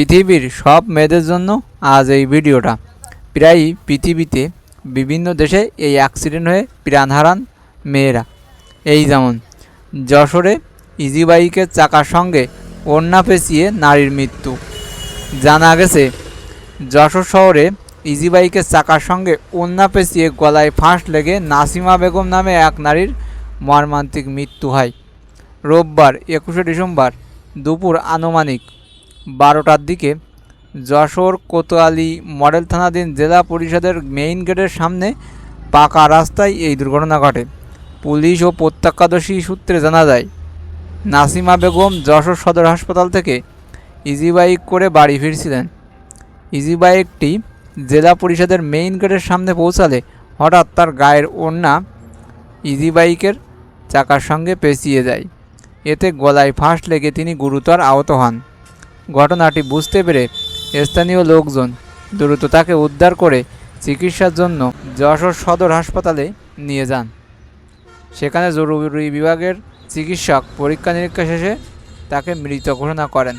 পৃথিবীর সব মেয়েদের জন্য আজ এই ভিডিওটা। প্রায়ই পৃথিবীতে বিভিন্ন দেশে এই অ্যাক্সিডেন্ট হয়ে প্রাণ হারান মেয়েরা। এই যেমন, যশোরে ইজি বাইকের চাকার সঙ্গে ওড়না পেঁচিয়ে নারীর মৃত্যু। জানা গেছে, যশোর শহরে ইজি বাইকের চাকার সঙ্গে ওড়না পেঁচিয়ে গলায় ফাঁস লেগে নাসিমা বেগম নামে এক নারীর মর্মান্তিক মৃত্যু হয়। রোববার একুশে ডিসেম্বর দুপুর আনুমানিক বারোটার দিকে যশোর কোতোয়ালি মডেল থানাধীন জেলা পরিষদের মেইন গেটের সামনে পাকা রাস্তায় এই দুর্ঘটনা ঘটে। পুলিশ ও প্রত্যক্ষদর্শী সূত্রে জানা যায়, নাসিমা বেগম যশোর সদর হাসপাতাল থেকে ইজি বাইক করে বাড়ি ফিরছিলেন। ইজি বাইকটি জেলা পরিষদের মেইন গেটের সামনে পৌঁছালে হঠাৎ তার গায়ের ওড়না ইজি বাইকের চাকার সঙ্গে পেঁচিয়ে যায় এতে গলায় ফাঁস লেগে তিনি গুরুতর আহত হন। ঘটনাটি বুঝতে পেরে স্থানীয় লোকজন দ্রুত তাকে উদ্ধার করে চিকিৎসার জন্য যশোর সদর হাসপাতালে নিয়ে যান। সেখানে জরুরি বিভাগের চিকিৎসক পরীক্ষা নিরীক্ষা শেষে তাকে মৃত ঘোষণা করেন।